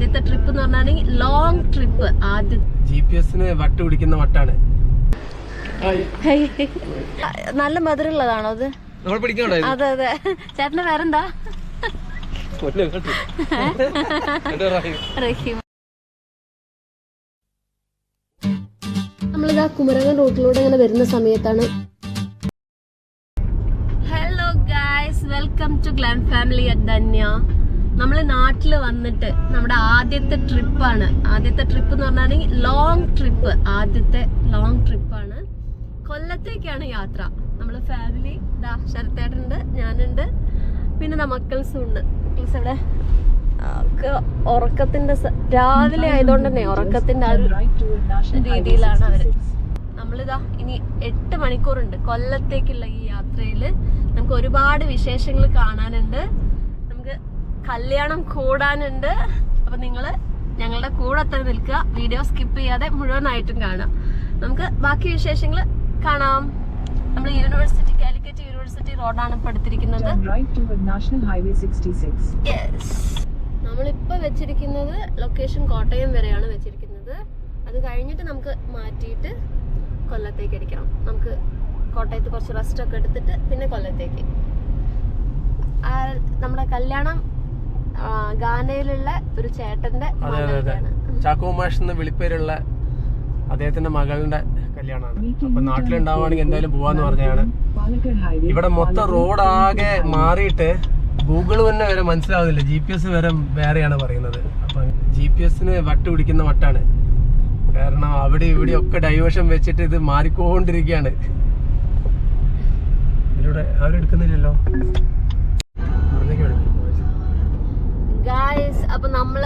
ആദ്യത്തെ ട്രിപ്പ് എന്ന് പറഞ്ഞാൽ ലോങ് ട്രിപ്പ് ആദ്യ ജി പി എസിന് വട്ട് പിടിക്കുന്ന വട്ടാണ്. നല്ല മധുരമുള്ളതാണോ അത്? അതെ അതെ. ചേട്ടന്റെ പേരെന്താ? റഹീം? നമ്മളിതാ കുമരകം റൂട്ടിലൂടെ ഇങ്ങനെ വരുന്ന സമയത്താണ്. Hello guys welcome to glam family at Dhanya നമ്മൾ നാട്ടിൽ വന്നിട്ട് നമ്മുടെ ആദ്യത്തെ ട്രിപ്പാണ്. ആദ്യത്തെ ട്രിപ്പ് എന്ന് പറഞ്ഞാൽ ലോങ് ട്രിപ്പ് ആദ്യത്തെ ലോങ് ട്രിപ്പാണ് കൊല്ലത്തേക്കാണ് യാത്ര. നമ്മൾ ഫാമിലി ഇതാ ശരത്തേട്ടുണ്ട് ഞാനുണ്ട് പിന്നെ ദാ മക്കൾസും ഉണ്ട്. മക്കൾസ് ഒക്കെ ഉറക്കത്തിന്റെ രാവിലെ ആയതുകൊണ്ട് തന്നെ ഉറക്കത്തിന്റെ ആ ഒരു രീതിയിലാണ് അവർ. നമ്മളിതാ ഇനി എട്ട് മണിക്കൂറുണ്ട് കൊല്ലത്തേക്കുള്ള ഈ യാത്രയിൽ നമുക്ക് ഒരുപാട് വിശേഷങ്ങൾ കാണാനുണ്ട്. കല്യാണം കൂടാനുണ്ട്. അപ്പൊ നിങ്ങൾ ഞങ്ങളുടെ കൂടെ തന്നെ നിൽക്കുക. വീഡിയോ സ്കിപ്പ് ചെയ്യാതെ മുഴുവനായിട്ടും കാണാം നമുക്ക് ബാക്കി വിശേഷങ്ങൾ കാണാം. നമ്മൾ യൂണിവേഴ്സിറ്റി കാലിക്കറ്റ് യൂണിവേഴ്സിറ്റി റോഡാണ് ഇപ്പൊ എടുത്തിരിക്കുന്നത്. നമ്മളിപ്പോ right toward National Highway 66. Yes നമ്മളിപ്പോൾ വെച്ചിരിക്കുന്നത് ലൊക്കേഷൻ കോട്ടയം വരെയാണ് വെച്ചിരിക്കുന്നത്. അത് കഴിഞ്ഞിട്ട് നമുക്ക് മാറ്റിയിട്ട് കൊല്ലത്തേക്ക് അടിക്കണം. നമുക്ക് കോട്ടയത്ത് കുറച്ച് റെസ്റ്റ് ഒക്കെ എടുത്തിട്ട് പിന്നെ കൊല്ലത്തേക്ക്. നമ്മുടെ കല്യാണം ഗാനയിലുള്ള ഒരു ചേട്ടന്റെ അതെ അതെ അതെ. ചാക്കോ മാഷ് എന്ന വിളിപ്പേരുള്ള അദ്ദേഹത്തിന്റെ മകളുടെ കല്യാണമാണ്. അപ്പൊ നാട്ടിലുണ്ടാവുകയാണെങ്കിൽ എന്തായാലും പോവാന്ന് പറഞ്ഞാണ് ഇവിടെ മൊത്തം റോഡാകെ ആകെ മാറിയിട്ട് ഗൂഗിൾ തന്നെ വരെ മനസ്സിലാവുന്നില്ല. ജി പി എസ് വരെ വേറെയാണ് പറയുന്നത്. അപ്പൊ ജി പി എസിന് വട്ട് പിടിക്കുന്ന വട്ടാണ്. കാരണം അവിടെ ഇവിടെ ഒക്കെ ഡൈവേഷൻ വെച്ചിട്ട് ഇത് മാറിക്കൊണ്ടിരിക്കുകയാണ്. ഇതിലൂടെ അവരെടുക്കുന്നില്ലല്ലോ ഗായ്സ് അപ്പൊ നമ്മൾ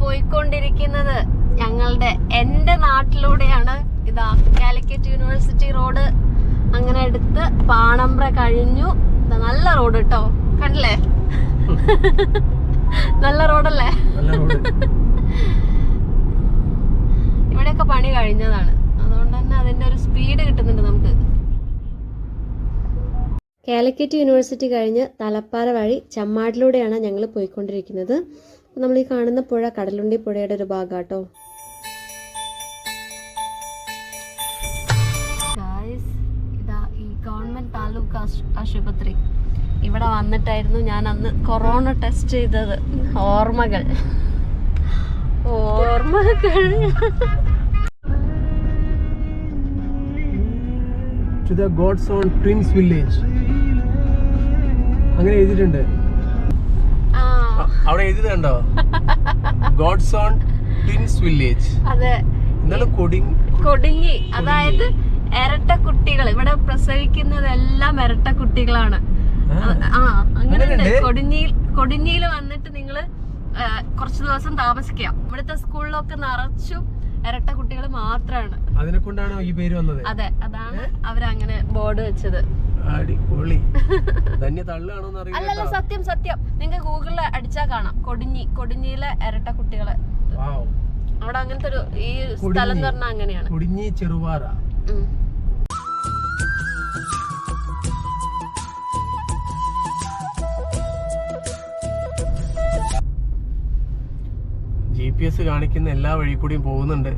പോയിക്കൊണ്ടിരിക്കുന്നത് ഞങ്ങളുടെ എന്റെ നാട്ടിലൂടെയാണ്. ഇതാ കാലിക്കറ്റ് യൂണിവേഴ്സിറ്റി റോഡ് അങ്ങനെ എടുത്ത് പാണമ്പ്ര കഴിഞ്ഞു. ഇതാ നല്ല റോഡ് കേട്ടോ കണ്ടില്ലേ? നല്ല റോഡല്ലേ ഇവിടെയൊക്കെ പണി കഴിഞ്ഞതാണ്. അതുകൊണ്ട് തന്നെ അതിന്റെ ഒരു സ്പീഡ് കിട്ടുന്നുണ്ട് നമുക്ക്. കാലിക്കറ്റ് യൂണിവേഴ്സിറ്റി കഴിഞ്ഞ് തലപ്പാറ വഴി ചമ്മാടിലൂടെയാണ് ഞങ്ങൾ പോയിക്കൊണ്ടിരിക്കുന്നത്. നമ്മൾ ഈ കാണുന്ന പുഴ കടലുണ്ടി പുഴയുടെ ഒരു ഭാഗാട്ടോ. ഇതാ ഈ ഗവൺമെന്റ് താലൂക്ക് ആശുപത്രി. ഇവിടെ വന്നിട്ടായിരുന്നു ഞാൻ അന്ന് കൊറോണ ടെസ്റ്റ് ചെയ്തത്. ഓർമ്മകൾ. ഓർമ്മകൾ. To the God's own twins village അങ്ങനെ എഴുതിയിട്ടുണ്ട്. അവിടെ എഴുതിയതുണ്ടോ? ഗോഡ്സ് ഓൺ ട്വിൻസ് വില്ലേജ് അതെ. എന്നാലും കൊടി കൊടുങ്ങി. അതായത് ഇരട്ട കുട്ടികൾ ഇവിടെ പ്രസവിക്കുന്നതെല്ലാം ഇരട്ട കുട്ടികളാണ് ആ അങ്ങനെയുണ്ട്? കൊടിഞ്ഞിയിൽ കൊടിഞ്ഞിയിൽ വന്നിട്ട് നിങ്ങൾ ആ, കുറച്ച് ദിവസം താമസിക്കാം. ഇവിടുത്തെ സ്കൂളിലൊക്കെ നിറച്ചും ഇരട്ട കുട്ടികൾ മാത്രമാണ് അതിനെ കൊണ്ടാണോ ഈ പേര് വന്നത്? അതെ അതാണ് അവരങ്ങനെ ബോർഡ് വെച്ചത്. അടിപൊളി. ധന്യ അല്ലല്ല അറിയില്ല സത്യം സത്യം. നിങ്ങൾ ഗൂഗിളിൽ അടിച്ചാ കാണാം. കൊടിഞ്ഞി കൊടിഞ്ഞിയിലെ ഇരട്ട കുട്ടികളെ. വാവ് അവിടെ അങ്ങനത്തെ ഒരു ഈ സ്ഥലം എന്ന് പറഞ്ഞാൽ അങ്ങനെയാണ്. കൊടിഞ്ഞി ചെറുപാറ പി എസ് കാണിക്കുന്ന എല്ലാ വഴി കൂടിയും പോകുന്നുണ്ട്.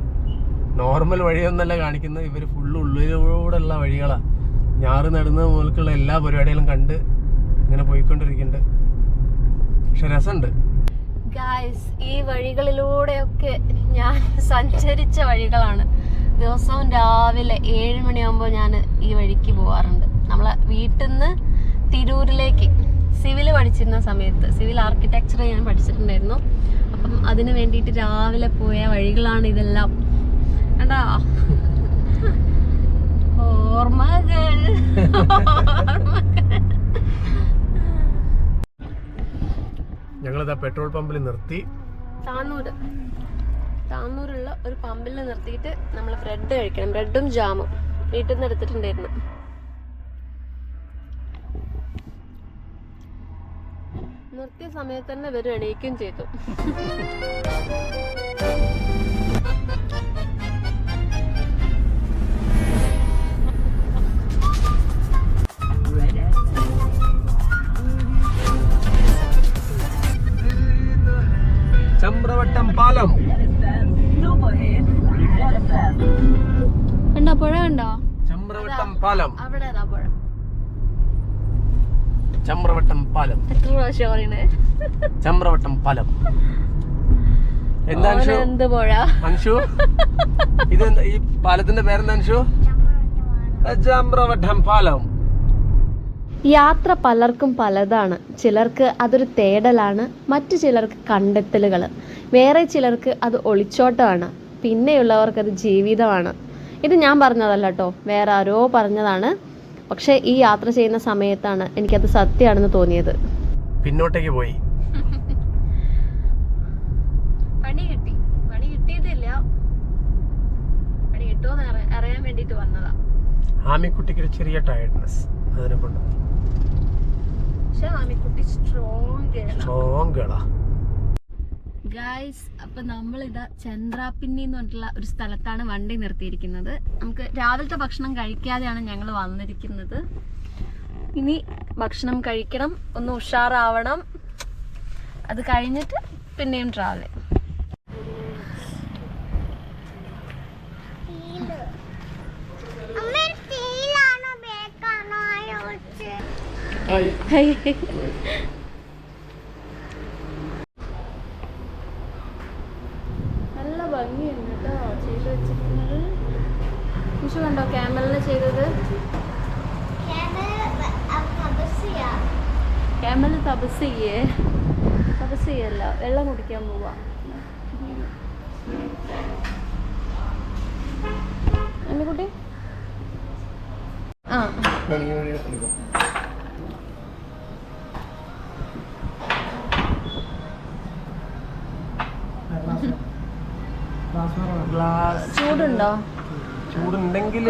നോർമൽ വഴിയൊന്നല്ല കാണിക്കുന്നത്. ഇവർ ഫുള്ള് ഉള്ളിലൂടെയുള്ള വഴികളാണ് ഞാറ് നടുന്നത് മുതൽക്കുള്ള എല്ലാ പരിപാടികളും കണ്ട് ഇങ്ങനെ പോയിക്കൊണ്ടിരിക്കുന്നുണ്ട്. പക്ഷെ രസമുണ്ട്. ഗായ്സ് ഈ വഴികളിലൂടെയൊക്കെ ഞാൻ സഞ്ചരിച്ച വഴികളാണ്. ദിവസവും രാവിലെ ഏഴ് മണിയാകുമ്പോൾ ഞാൻ ഈ വഴിക്ക് പോവാറുണ്ട്. നമ്മളെ വീട്ടിൽ നിന്ന് തിരൂരിലേക്ക് സിവിൽ പഠിച്ചിരുന്ന സമയത്ത് സിവിൽ ആർക്കിടെക്ചർ ഞാൻ പഠിച്ചിട്ടുണ്ടായിരുന്നു. അപ്പം അതിന് വേണ്ടിയിട്ട് രാവിലെ പോയ വഴികളാണ് ഇതെല്ലാം. കണ്ടാ? ഓർമ്മകൾ. ഞങ്ങളിതാ പെട്രോൾ പമ്പിൽ നിർത്തി. താന്നൂര്. താന്നൂരുള്ള ഒരു പമ്പിൽ നിർത്തിയിട്ട് നമ്മൾ ബ്രെഡ് കഴിക്കണം. ബ്രെഡും ജാമും വീട്ടിൽ നിന്ന് എടുത്തിട്ടുണ്ടായിരുന്നു. നിർത്തിയ സമയത്ത് തന്നെ ഇവർ എണീക്കുകയും ചെയ്തു. പ്രാവശ്യം പറയണേ. ചമ്രവട്ടം പാലം എന്താ അൻഷു? എന്ത് പുഴ? അൻഷു? ഇത് ഈ പാലത്തിന്റെ പേരെന്താ അൻഷു? ചമ്രവട്ടം പാലം യാത്ര പലർക്കും പലതാണ്. ചിലർക്ക് അതൊരു തേടലാണ് മറ്റു ചിലർക്ക് കണ്ടെത്തലുകൾ വേറെ ചിലർക്ക് അത് ഒളിച്ചോട്ടമാണ്. പിന്നെയുള്ളവർക്കത് അത് ജീവിതമാണ്. ഇത് ഞാൻ പറഞ്ഞതല്ല കേട്ടോ വേറെ ആരോ പറഞ്ഞതാണ്. പക്ഷേ ഈ യാത്ര ചെയ്യുന്ന സമയത്താണ് എനിക്കത് സത്യമാണെന്ന് തോന്നിയത്. പിന്നോട്ടേക്ക് പോയി. പണി കിട്ടി. പണി കിട്ടിയിട്ടില്ല. പണി കിട്ടുമോന്ന് അറിയാൻ വേണ്ടിട്ട് വന്നതാ. ആമിക്കുട്ടിക്ക് ഒരു ചെറിയ ടയർഡ്നെസ് അതിനെ കൊണ്ട്. പക്ഷെ ആമിക്കുട്ടി സ്ട്രോങ് സ്ട്രോങ് ഗേളാ ഗായ്സ് അപ്പൊ നമ്മളിതാ ചന്ദ്രാപ്പിന്നി എന്ന് പറഞ്ഞിട്ടുള്ള ഒരു സ്ഥലത്താണ് വണ്ടി നിർത്തിയിരിക്കുന്നത്. നമുക്ക് രാവിലത്തെ ഭക്ഷണം കഴിക്കാതെയാണ് ഞങ്ങൾ വന്നിരിക്കുന്നത്. ഇനി ഭക്ഷണം കഴിക്കണം ഒന്ന് ഉഷാറാവണം. അത് കഴിഞ്ഞിട്ട് പിന്നെയും ട്രാവൽ നല്ല ഭംഗിയുണ്ട് കേട്ടോ ചെയ്ത് വെച്ചിരിക്കുന്നത്. വിഷു കണ്ടോ ക്യാമലിന് ചെയ്തത്? ക്യാമൽ തപസ് ചെയ്യേ തപസ് ചെയ്യല്ല വെള്ളം കുടിക്കാൻ പോവാ. എന്നെ കുട്ടി ആ. ചൂടുണ്ടോ? ചൂടുണ്ടെങ്കിൽ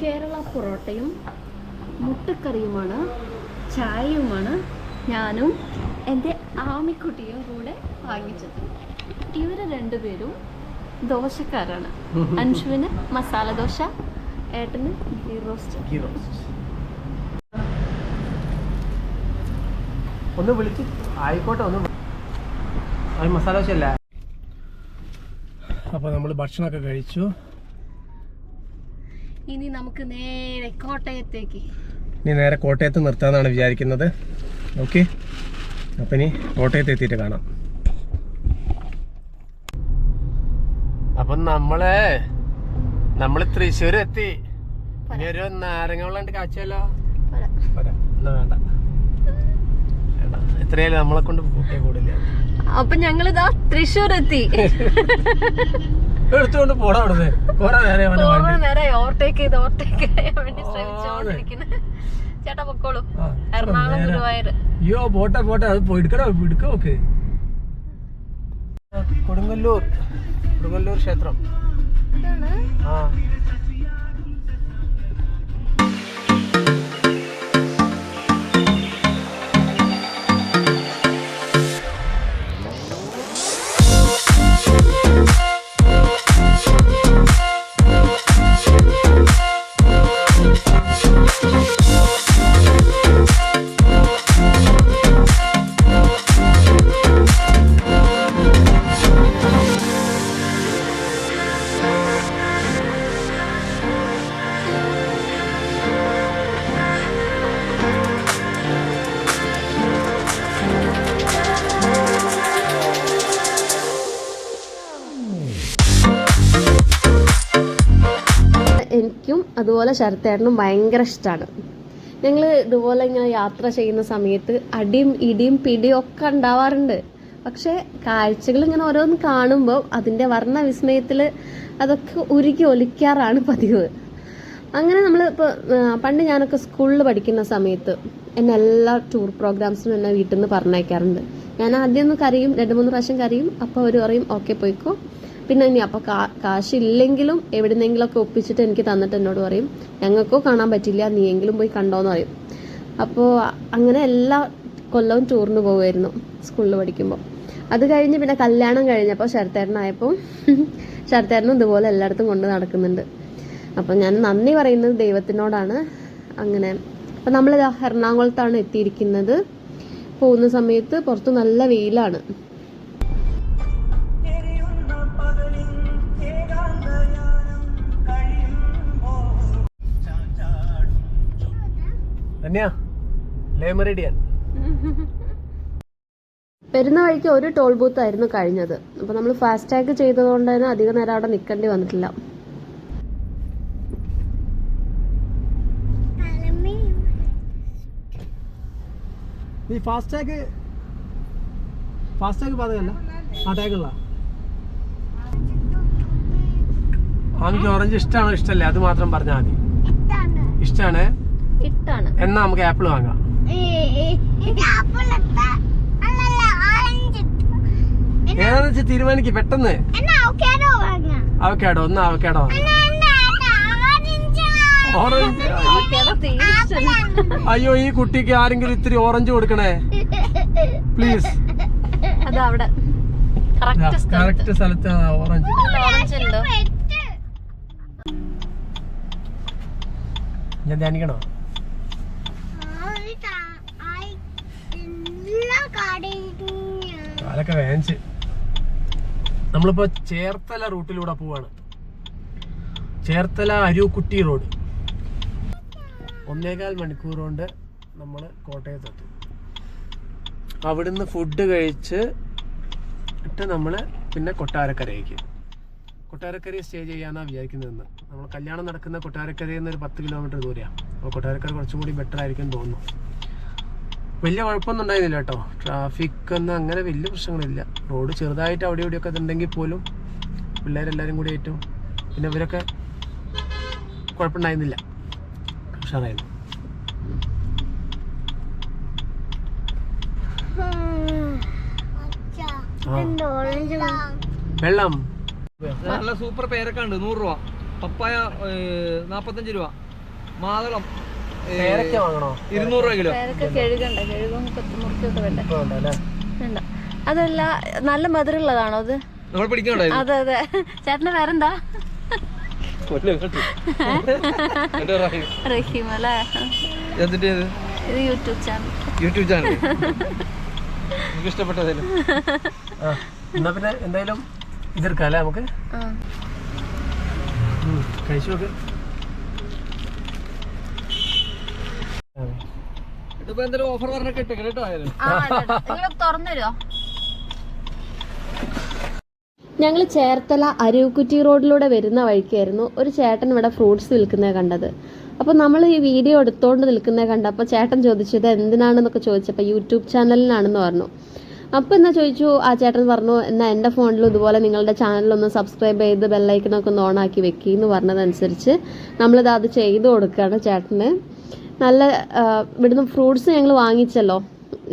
കേരള പൊറോട്ടയും മുട്ടക്കറിയുമാണ് ചായയുമാണ്. ഞാനും എന്റെ ആമിക്കുട്ടിയും കൂടെ വാങ്ങിച്ചത്. ഇവർ രണ്ടുപേരും ദോശക്കാരാണ്. അൻഷുവിന് മസാല ദോശ ഏട്ടന് ഗീ റോസ്റ്റ്. ഒന്ന് വിളിച്ച്. ആയിക്കോട്ടെ ഒന്ന് മസാല ദോശ അല്ല അപ്പോൾ നമ്മൾ ഭക്ഷണമൊക്കെ കഴിച്ചു. ഇനി നമുക്ക് നേരെ കോട്ടയത്തേക്ക്. ഇനി നേരെ കോട്ടയത്ത് നിർത്താന്നാണ് വിചാരിക്കുന്നത്. ഓക്കെ. അപ്പൊ ഇനി കോട്ടയത്ത് എത്തിയിട്ട് കാണാം. അപ്പൊ നമ്മളെ നമ്മൾ തൃശ്ശൂർ എത്തി ഇനി ഒരു നാരങ്ങ വെള്ളം ഉണ്ട് കാച്ചല്ലോ എന്നാ വേണ്ട. നമ്മളെ കൊണ്ട് കൂട്ടിയ കൂടില്ല. അപ്പൊ ഞങ്ങളിതാ തൃശ്ശൂർ എത്തി എടുത്തുകൊണ്ട് പോടാ അവിടെ കുറെ നേരം ഓവർടേക്ക് ചെയ്ത് ഓവർടേക്ക് ചെയ്യാൻ വേണ്ടി ശ്രമിച്ചോണ്ടിരിക്കുന്നു. ചേട്ടാ പൊക്കോളൂ. എറണാകുളം. ഗുരുവായൂർ അയ്യോ പോട്ടെ പോട്ടെ. അത് പോയി എടുക്കണോ എടുക്ക കൊടുങ്ങല്ലൂർ. കൊടുങ്ങല്ലൂർ ക്ഷേത്രം. ആ. അതുപോലെ ശരത്തേട്ടനും ഭയങ്കര ഇഷ്ടമാണ് ഞങ്ങൾ ഇതുപോലെ ഇങ്ങനെ യാത്ര ചെയ്യുന്ന സമയത്ത് അടിയും ഇടിയും പിടിയും ഒക്കെ ഉണ്ടാവാറുണ്ട്. പക്ഷേ കാഴ്ചകൾ ഇങ്ങനെ ഓരോന്ന് കാണുമ്പോൾ അതിന്റെ വർണ വിസ്മയത്തിൽ അതൊക്കെ ഉരുക്കി ഒലിക്കാറാണ് പതിവ്. അങ്ങനെ നമ്മൾ ഇപ്പോൾ പണ്ട് ഞാനൊക്കെ സ്കൂളിൽ പഠിക്കുന്ന സമയത്ത് എന്നെ എല്ലാ ടൂർ പ്രോഗ്രാംസിനും എന്നെ വീട്ടിൽ നിന്ന് പറഞ്ഞയക്കാറുണ്ട്. ഞാൻ ആദ്യം ഒന്ന് കരയും രണ്ട് മൂന്ന് പ്രാവശ്യം കരയും അപ്പോൾ അവർ പറയും ഓക്കെ പോയിക്കോ. പിന്നെ ഇനി അപ്പോൾ കാ കാശില്ലെങ്കിലും എവിടുന്നെങ്കിലൊക്കെ ഒപ്പിച്ചിട്ട് എനിക്ക് തന്നിട്ട് എന്നോട് പറയും. ഞങ്ങൾക്കോ കാണാൻ പറ്റില്ല നീ എങ്കിലും പോയി കണ്ടോന്ന് പറയും. അപ്പോൾ അങ്ങനെ എല്ലാ കൊല്ലവും ടൂറിന് പോകുമായിരുന്നു സ്കൂളിൽ പഠിക്കുമ്പോൾ അത് കഴിഞ്ഞ് പിന്നെ കല്യാണം കഴിഞ്ഞപ്പോൾ ശരത്തേട്ടനായപ്പോൾ ശരത്തേട്ടനും ഇതുപോലെ എല്ലായിടത്തും കൊണ്ട് നടക്കുന്നുണ്ട്. അപ്പം ഞാൻ നന്ദി പറയുന്നത് ദൈവത്തിനോടാണ്. അങ്ങനെ അപ്പം നമ്മൾ എറണാകുളത്താണ് എത്തിയിരിക്കുന്നത്. പോകുന്ന സമയത്ത് പുറത്ത് നല്ല വെയിലാണ്. ലേമറിഡിയൻ വരുന്ന വഴിക്ക് ഒരു ടോൾ ബൂത്ത് ആയിരുന്നു കഴിഞ്ഞത്. അപ്പോൾ നമ്മൾ ഫാസ്റ്റ് ടാഗ് ചെയ്തതുകൊണ്ട് തന്നെ അധിക നേരം അവിടെ നിൽക്കേണ്ടി വന്നിട്ടില്ല. നീ ഫാസ്ടാഗ് ഫാസ്ടാഗ് പാതകല്ല ആ ടാഗുള്ള ഓറഞ്ച് ഇഷ്ടമാണോ ഇഷ്ടമല്ലേ അത് മാത്രം പറഞ്ഞാൽ മതി. ഇഷ്ടമാണ് ഇട്ടാണ്. എന്നാ നമുക്ക് ആപ്പിൾ വാങ്ങാം. ഏതാന്ന് വെച്ചാൽ തീരുമാനിക്ക് പെട്ടെന്ന്. അവക്കാടോ ഒന്ന് അവക്കാടോ ഓറഞ്ച് അയ്യോ ഈ കുട്ടിക്ക് ആരെങ്കിലും ഇത്തിരി ഓറഞ്ച് കൊടുക്കണേ. പ്ലീസ് അത് അവിടെ കറക്റ്റ് കറക്റ്റ് സ്ഥലത്ത് ഓറഞ്ച് ഓറഞ്ച് ഉണ്ടോ. ഞാൻ ധ്യാനിക്കണോ? കാലൊക്കെ വേനച്ച് നമ്മളിപ്പോ ചേർത്തല റൂട്ടിലൂടെ പോവാണ്. ചേർത്തല അരൂക്കുട്ടി റോഡ്. ഒന്നേകാൽ മണിക്കൂർ കൊണ്ട് നമ്മൾ കോട്ടയത്തെത്തും. അവിടുന്ന് ഫുഡ് കഴിച്ച് ഇട്ട് നമ്മൾ പിന്നെ കൊട്ടാരക്കരയ്ക്ക്. കൊട്ടാരക്കരയിൽ സ്റ്റേ ചെയ്യാന്നാണ് വിചാരിക്കുന്നതെന്ന്. നമ്മൾ കല്യാണം നടക്കുന്ന കൊട്ടാരക്കരയിൽ നിന്ന് ഒരു പത്ത് കിലോമീറ്റർ ദൂരെയാണ് അപ്പോൾ കൊട്ടാരക്കര കുറച്ചും കൂടി ബെറ്റർ ആയിരിക്കും തോന്നുന്നു. വലിയ കുഴപ്പമൊന്നും ഉണ്ടായിരുന്നില്ല കേട്ടോ. ട്രാഫിക് ഒന്നും അങ്ങനെ വലിയ പ്രശ്നങ്ങളില്ല. റോഡ് ചെറുതായിട്ട് അവിടെ ഇവിടെയൊക്കെ ഇതുണ്ടെങ്കിൽ പോലും പിള്ളേരെല്ലാവരും കൂടി ഏറ്റവും പിന്നെ ഇവരൊക്കെ കുഴപ്പമുണ്ടായിരുന്നില്ല. ഉഷാറായിരുന്നു. വെള്ളം. നല്ല സൂപ്പർ പേരൊക്കെ ഉണ്ട്. നൂറ് രൂപ. പപ്പായ നാപ്പത്തഞ്ച് രൂപ. മാതളം. പേരക്ക വാങ്ങണോ? ഇരുന്നൂറ് രൂപ കിലോ. പേരൊക്കെ കഴുകണ്ട കഴുകും കൊത്തി മുറിക്കൊക്കെ വേണ്ട ഇപ്പൊ ഉണ്ടല്ലേ? വേണ്ട. അതല്ല നല്ല മധുരമുള്ളതാണോ അത്? നമ്മൾ പിടിക്കണ്ടായിരുന്നു. അതെ അതെ. ചേട്ടന്റെ പേരെന്താ? റഹീം. അല്ലേ? എന്നിട്ട് ഇത് ഇത് യൂട്യൂബ് ചാനൽ. യൂട്യൂബ് ചാനൽ എനിക്ക് ഇഷ്ടപ്പെട്ടതല്ലേ ആ എന്നാ പിന്നെ എന്തായാലും ഇതെടുക്കാം അല്ലേ നമുക്ക്? കഴിച്ചു നോക്ക്. ഇതിപ്പോ ഓഫർ പറഞ്ഞൊക്കെ ഇട്ടേക്ക് കേട്ടോ ആയാലും. നിങ്ങൾ ഞങ്ങൾ ചേർത്തല അരുവിക്കുറ്റി റോഡിലൂടെ വരുന്ന വഴിക്കായിരുന്നു ഒരു ചേട്ടൻ ഇവിടെ ഫ്രൂട്ട്സ് വിൽക്കുന്നത് കണ്ടത്. അപ്പോൾ നമ്മൾ ഈ വീഡിയോ എടുത്തുകൊണ്ട് നിൽക്കുന്നത് കണ്ടപ്പോൾ ചേട്ടൻ ചോദിച്ചത് എന്തിനാണെന്നൊക്കെ ചോദിച്ചപ്പോൾ യൂട്യൂബ് ചാനലിനാണെന്ന് പറഞ്ഞു. അപ്പോൾ എന്നാ ചോദിച്ചു ആ ചേട്ടൻ പറഞ്ഞു എന്നാൽ എന്റെ ഫോണിലും ഇതുപോലെ നിങ്ങളുടെ ചാനലൊന്ന് സബ്സ്ക്രൈബ് ചെയ്ത് ബെല്ലൈക്കനൊക്കെ ഒന്ന് ഓണാക്കി വെക്കി എന്ന് പറഞ്ഞതനുസരിച്ച് നമ്മളിത് അത് ചെയ്തു കൊടുക്കുകയാണ് ചേട്ടന്. നല്ല ഇവിടുന്ന് ഫ്രൂട്ട്സ് ഞങ്ങൾ വാങ്ങിച്ചല്ലോ.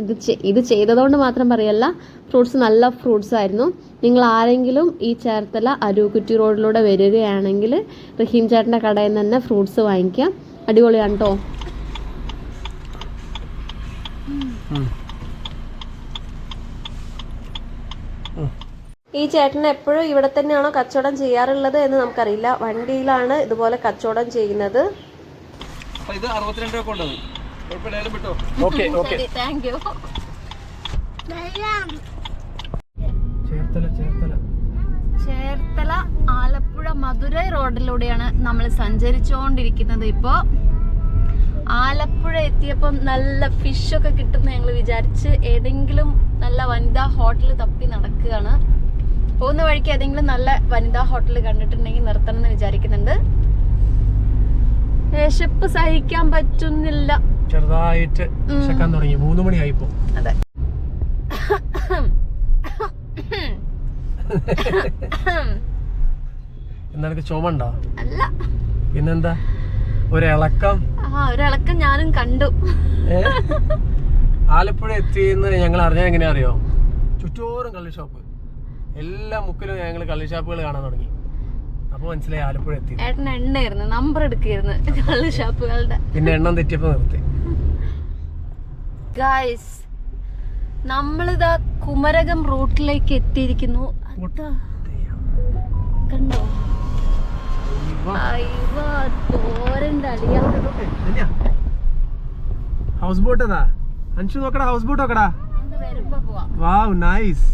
ഇത് ഇത് ചെയ്തതുകൊണ്ട് മാത്രം പറയല്ല ഫ്രൂട്ട്സ് നല്ല ഫ്രൂട്ട്സ് ആയിരുന്നു. നിങ്ങൾ ആരെങ്കിലും ഈ ചേർത്തല അരൂക്കുറ്റി റോഡിലൂടെ വരികയാണെങ്കിൽ റഹീം ചേട്ടന്റെ കടയിൽ നിന്ന് തന്നെ ഫ്രൂട്ട്സ് വാങ്ങിക്കാം അടിപൊളിയാണ് കേട്ടോ ഈ ചേട്ടൻ എപ്പോഴും ഇവിടെ തന്നെയാണോ കച്ചവടം ചെയ്യാറുള്ളത് എന്ന് നമുക്കറിയില്ല. വണ്ടിയിലാണ് ഇതുപോലെ കച്ചവടം ചെയ്യുന്നത്. അപ്പൊ ഇത് അറുപത്തിരണ്ട് രൂപ കൊണ്ടത്. കുഴപ്പമില്ലായാലും വിട്ടോ? Okay okay. Thank you Cherthala Cherthala. Cherthala Alappuzha Madurai റോഡിലൂടെയാണ് നമ്മൾ സഞ്ചരിച്ചുകൊണ്ടിരിക്കുന്നത് ഇപ്പോ. ആലപ്പുഴ എത്തിയപ്പം നല്ല ഫിഷ് ഒക്കെ കിട്ടുമെന്ന് ഞങ്ങൾ വിചാരിച്ച് ഏതെങ്കിലും നല്ല വനിതാ ഹോട്ടൽ തപ്പി നടക്കുകയാണ്. പോകുന്ന വഴിക്ക് ഏതെങ്കിലും നല്ല വനിതാ ഹോട്ടൽ കണ്ടിട്ടുണ്ടെങ്കിൽ നിർത്തണം എന്ന് വിചാരിക്കുന്നുണ്ട്. വിശപ്പ് സഹിക്കാൻ പറ്റുന്നില്ല. ചെറുതായിട്ട് വിശക്കാൻ തുടങ്ങി. മൂന്ന് മണിയായിപ്പോ. അതെ. എന്നാ ചുമണ്ടോ? അല്ല. പിന്നെന്താ? ഒരിളക്കം? ആ ഒരിളക്കം ഞാനും കണ്ടു? ആലപ്പുഴ എത്തിയെന്ന് ഞങ്ങൾ അറിഞ്ഞാൽ എങ്ങനെയാ അറിയോ? ചുറ്റോറും കള്ളി ഷോപ്പ്. എല്ലാ മുക്കിലും ഞങ്ങൾ കള്ളി ഷോപ്പുകൾ കാണാൻ തുടങ്ങി. അപ്പൊ മനസ്സിലായി ആലപ്പുഴ എത്തി ഏട്ടൻ എണ്ണയായിരുന്നു നമ്പർ എടുക്കായിരുന്നു കള്ള് ഷാപ്പുകളുടെ. പിന്നെ എണ്ണം തെറ്റിയപ്പോ നിർത്തി. ഗായ്സ് നമ്മളിതാ കുമരകം റൂട്ടിലേക്ക് എത്തിയിരിക്കുന്നു. കണ്ടോ? ഹൗസ് ബോട്ട് അതാ അൻഷു നോക്കടാ ഹൗസ് ബോട്ട് നോക്കടാ വാവ് നൈസ്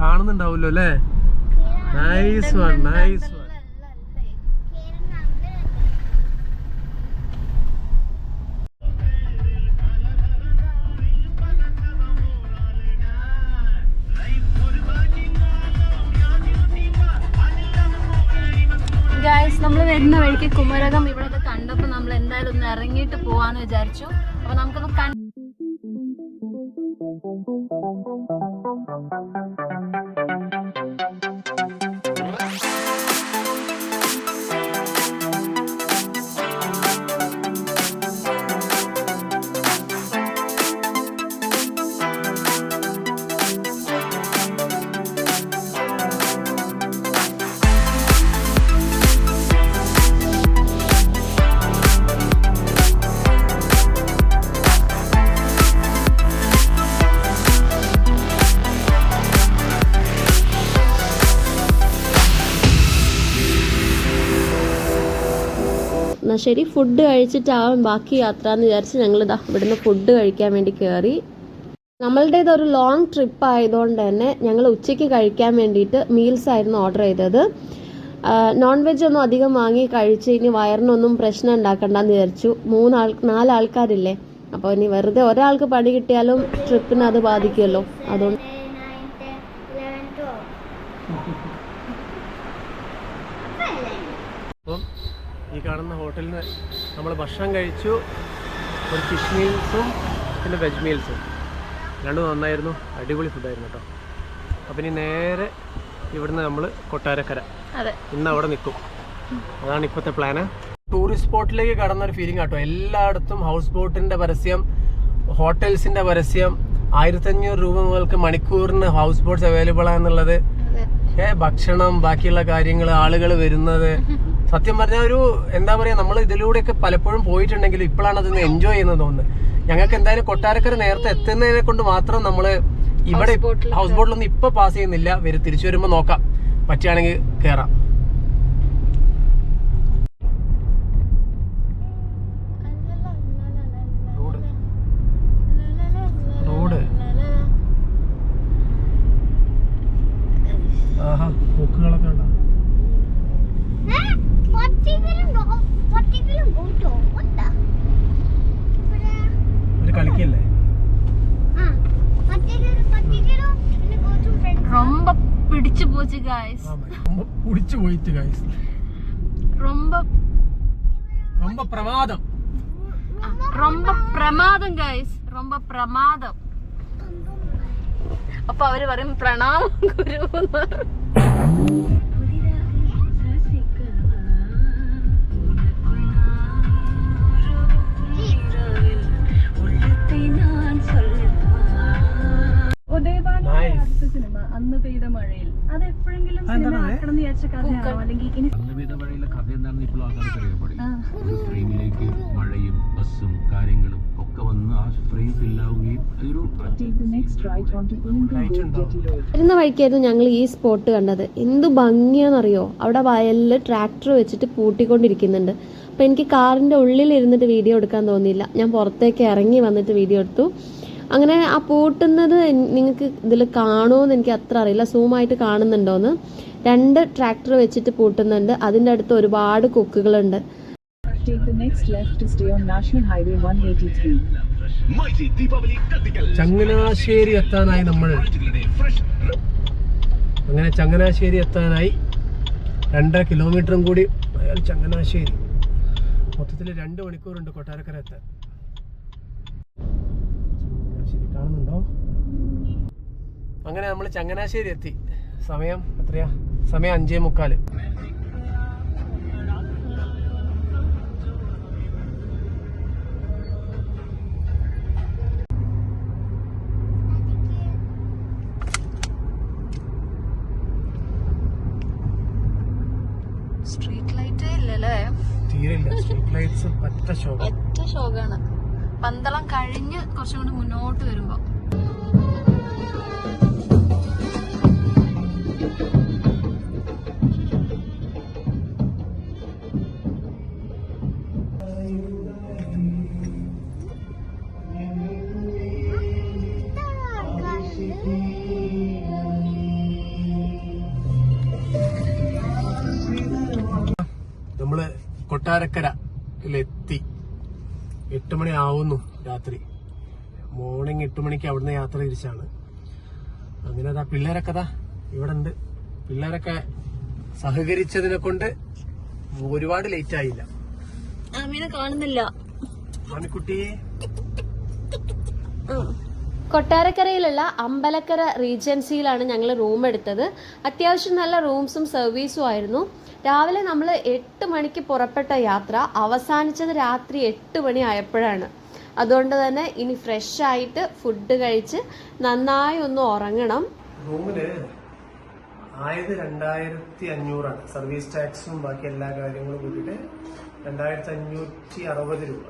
കാണുന്നുണ്ടാവുമല്ലോ അല്ലേ? നൈസ് വൺ നൈസ് വൺ നമ്മൾ വരുന്ന വഴിക്ക് കുമരകം ഇവിടെ കണ്ടപ്പോൾ നമ്മൾ എന്തായാലും ഒന്ന് ഇറങ്ങിയിട്ട് പോവാന്ന് വിചാരിച്ചു. അപ്പൊ നമുക്കൊന്ന് കൺ ശരി ഫുഡ് കഴിച്ചിട്ടാവും ബാക്കി യാത്ര എന്ന് വിചാരിച്ച് ഇതാ ഇവിടുന്ന് ഫുഡ് കഴിക്കാൻ വേണ്ടി കയറി നമ്മളുടെ ഇതൊരു ലോങ് ട്രിപ്പ് ആയതുകൊണ്ട് തന്നെ ഞങ്ങൾ ഉച്ചയ്ക്ക് കഴിക്കാൻ വേണ്ടിയിട്ട് മീൽസ് ആയിരുന്നു ഓർഡർ ചെയ്തത്. നോൺ വെജ് ഒന്നും അധികം വാങ്ങി കഴിച്ച് ഇനി വയറിനൊന്നും പ്രശ്നം ഉണ്ടാക്കണ്ടെന്ന് വിചാരിച്ചു. മൂന്നാൾ നാലാൾക്കാരില്ലേ? അപ്പോൾ ഇനി വെറുതെ ഒരാൾക്ക് പണി കിട്ടിയാലും ട്രിപ്പിന് അത് ബാധിക്കുമല്ലോ. അതുകൊണ്ട് അപ്പം ഈ കാണുന്ന ഹോട്ടലിൽ നിന്ന് നമ്മൾ ഭക്ഷണം കഴിച്ചു. ഒരു ഫിഷ് മീൽസും പിന്നെ വെജ് മീൽസും രണ്ടും നന്നായിരുന്നു. അടിപൊളി ഫുഡായിരുന്നു കേട്ടോ അപ്പം ഇനി നേരെ ഇവിടുന്ന് നമ്മൾ കൊട്ടാരക്കര. അതെ. ഇന്ന് അവിടെ നിൽക്കും അതാണ് ഇപ്പോഴത്തെ പ്ലാന് ടൂറിസ്റ്റ് സ്പോട്ടിലേക്ക് കടന്ന ഒരു ഫീലിംഗ് കേട്ടോ എല്ലായിടത്തും ഹൗസ് ബോട്ടിന്റെ പരസ്യം ഹോട്ടൽസിന്റെ പരസ്യം ആയിരത്തഞ്ഞൂറ് രൂപ മുതൽക്ക് മണിക്കൂറിന് ഹൗസ് ബോട്ട്സ് അവൈലബിൾ ആണെന്നുള്ളത്. അതെ. ഭക്ഷണം ബാക്കിയുള്ള കാര്യങ്ങൾ ആളുകൾ വരുന്നത്. സത്യം പറഞ്ഞാൽ ഒരു എന്താ പറയാ നമ്മൾ ഇതിലൂടെയൊക്കെ പലപ്പോഴും പോയിട്ടുണ്ടെങ്കിലും ഇപ്പോഴാണ് അതൊന്ന് എൻജോയ് ചെയ്യുന്നത് തോന്നുന്നത്. ഞങ്ങൾക്ക് എന്തായാലും കൊട്ടാരക്കര നേരത്തെ എത്തുന്നതിനെ കൊണ്ട് മാത്രം നമ്മൾ ഇവിടെ ഹൗസ് ബോട്ടിലൊന്നും ഇപ്പൊ പാസ് ചെയ്യുന്നില്ല. വരും തിരിച്ചു വരുമ്പോൾ നോക്കാം. പറ്റുകയാണെങ്കിൽ കയറാം போச்சு guys കുടിച്ചു പോയിട്ട് ഗൈസ് ரொம்ப ரொம்ப പ്രമാദം ரொம்ப പ്രമാദം ഗൈസ് ரொம்ப പ്രമാദം അപ്പൊ അവര് പറയും പ്രണാമം ഗുരു അന്ന് പെയ്ത മഴയിൽ. അത് എപ്പോഴെങ്കിലും സിനിമ ആക്കണം എന്ന് വിചാരിച്ച കഥയാണോ? അല്ലെങ്കിൽ ഇനി മഴയിലെ കഥ എന്താണെന്ന് ഇപ്പോൾ ആൾക്കാർക്ക് അറിയാൻ പാടില്ല. ഒരു ഫ്രെയിമിലേക്ക് മഴയും ബസ്സും കാര്യങ്ങളും ഒക്കെ വന്ന് ആ ഫ്രെയിം ഫില്ലാവുകയും അതൊരു. വരുന്ന വഴിക്കായിരുന്നു ഞങ്ങൾ ഈ സ്പോട്ട് കണ്ടത്. എന്ത് ഭംഗിയാണെന്നറിയോ? അവിടെ വയലിൽ ട്രാക്ടർ വെച്ചിട്ട് പൂട്ടിക്കൊണ്ടിരിക്കുന്നുണ്ട്. അപ്പോൾ എനിക്ക് കാറിന്റെ ഉള്ളിൽ ഇരുന്നിട്ട് വീഡിയോ എടുക്കാൻ തോന്നിയില്ല. ഞാൻ പുറത്തേക്ക് ഇറങ്ങി വന്നിട്ട് വീഡിയോ എടുത്തു. അങ്ങനെ ആ പൂട്ടുന്നത് നിങ്ങൾക്ക് ഇതിൽ കാണുമോയെന്ന് എനിക്ക് അത്ര അറിയില്ല. സൂമായിട്ട് കാണുന്നുണ്ടോയെന്ന് രണ്ട് ട്രാക്ടർ വെച്ചിട്ട് പൂട്ടുന്നുണ്ട്. അതിന്റെ അടുത്ത് ഒരുപാട് കൊക്കുകളുണ്ട്. Take the next left to stay on National Highway 183. Changanassery എത്താനായി നമ്മൾ. അങ്ങനെ ചങ്ങനാശ്ശേരി എത്താനായി രണ്ടര കിലോമീറ്ററും കൂടി. അയാൾ ചങ്ങനാശ്ശേരി. മൊത്തത്തിൽ രണ്ട് മണിക്കൂറുണ്ട് കൊട്ടാരക്കര എത്താൻ ചങ്ങനാശ്ശേരി കാണുന്നുണ്ടോ? അങ്ങനെ നമ്മൾ ചങ്ങനാശ്ശേരി എത്തി. സമയം എത്രയാ? സമയം അഞ്ചേ മുക്കാൽ. സ്ട്രീറ്റ് ലൈറ്റേ ഇല്ലല്ലേ? തീരെയില്ല സ്ട്രീറ്റ് ലൈറ്റ്സ് പറ്റ ശോഭ. കുറച്ചുകൂടി മുന്നോട്ട് വരുമ്പോൾ കൊട്ടാരക്കരയിലെത്തി. കൊട്ടാരക്കര എത്തി എട്ട് മണി ആവുന്നു രാത്രി. മോർണിംഗ് എട്ട് മണിക്ക് അവിടുന്ന് യാത്ര തിരിച്ചാണ്. അങ്ങനെ അതാ പിള്ളേരൊക്കെ അതാ ഇവിടെ ഉണ്ട് പിള്ളേരൊക്കെ സഹകരിച്ചതിനെ കൊണ്ട് ഒരുപാട് ലേറ്റ് ആയില്ല. അമീനെ കാണുന്നില്ല. മണിക്കുട്ടി കൊട്ടാരക്കരയിലുള്ള അമ്പലക്കര റീജൻസിയിലാണ് ഞങ്ങൾ റൂം എടുത്തത്. അത്യാവശ്യം നല്ല റൂംസും സർവീസും ആയിരുന്നു. രാവിലെ നമ്മൾ എട്ട് മണിക്ക് പുറപ്പെട്ട യാത്ര അവസാനിച്ചത് രാത്രി എട്ട് മണി ആയപ്പോഴാണ്. അതുകൊണ്ട് തന്നെ ഇനി ഫ്രഷ് ആയിട്ട് ഫുഡ് കഴിച്ച് നന്നായി ഒന്ന് ഉറങ്ങണം. റൂമിൽ ആയത് രണ്ടായിരത്തി അഞ്ഞൂറാണ് സർവീസ് ടാക്സും ബാക്കി എല്ലാ കാര്യങ്ങളും കൂട്ടിയിട്ട് രണ്ടായിരത്തി അഞ്ഞൂറ്റി അറുപത് രൂപ.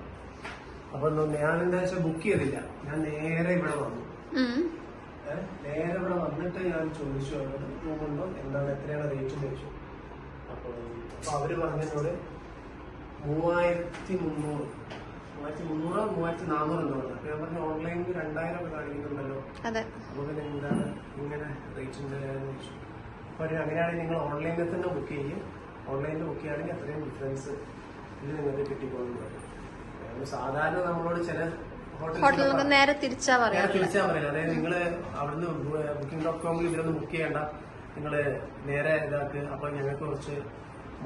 അപ്പൊ ഞാൻ എന്താ വെച്ചാൽ ബുക്ക് ചെയ്തില്ല. ഞാൻ നേരെ ഇവിടെ വന്നു. നേരെ ഇവിടെ വന്നിട്ട് ഞാൻ ചോദിച്ചു അവരോട് റൂമുണ്ടോ എന്താണ് എത്രയാണ് റേറ്റ് ചോദിച്ചു. അപ്പോൾ അപ്പൊ അവർ പറഞ്ഞതിനോട് മൂവായിരത്തി മുന്നൂറ് മൂവായിരത്തി മുന്നൂറോ മൂവായിരത്തി നാനൂറ് എന്തോ അപ്പൊ ഞാൻ പറഞ്ഞു ഓൺലൈനിൽ രണ്ടായിരം ഒക്കെ കാണിക്കുന്നുണ്ടല്ലോ. അപ്പൊ പിന്നെ എന്താണ് ഇങ്ങനെ റേറ്റിന്റെ ചോദിച്ചു. അപ്പൊ അങ്ങനെയാണെങ്കിൽ നിങ്ങൾ ഓൺലൈനിൽ തന്നെ ബുക്ക് ചെയ്യും. ഓൺലൈനിൽ ബുക്ക് ചെയ്യുകയാണെങ്കിൽ അത്രയും ഡിഫറൻസ് ഇത് നിങ്ങൾക്ക് കിട്ടിക്കൊള്ളുന്നത് സാധാരണ നമ്മളോട് ചില നേരെ തിരിച്ചാ പറയാ. തിരിച്ചാ അതായത് നിങ്ങൾ അവിടുന്ന് ബുക്കിംഗ് ഡോട്ട് കോമിൽ ഇതിലൊന്നും ബുക്ക് ചെയ്യണ്ട. നിങ്ങൾ നേരെ ഇതാക്ക്. അപ്പൊ ഞങ്ങൾക്ക് കുറച്ച്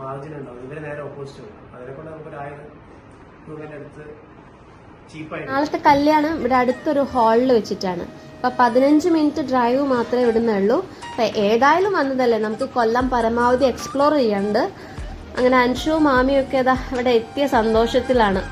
മാർജിൻ ഉണ്ടാവും. ഇവർ നേരെ ഓപ്പോസിറ്റ് വരും അതിനെ കൊണ്ട് നമുക്ക് ഒരു ആയിരം നാളത്തെ കല്യാണം ഇവിടെ അടുത്തൊരു ഹാളിൽ വെച്ചിട്ടാണ്. അപ്പൊ പതിനഞ്ച് മിനിറ്റ് ഡ്രൈവ് മാത്രമേ ഇവിടുന്ന് ഉള്ളൂ. അപ്പൊ ഏതായാലും വന്നതല്ലേ? നമുക്ക് കൊല്ലം പരമാവധി എക്സ്പ്ലോർ ചെയ്യാണ്ട് അങ്ങനെ അൻഷു മാമിയൊക്കെ ഇതാ ഇവിടെ എത്തിയ സന്തോഷത്തിലാണ്.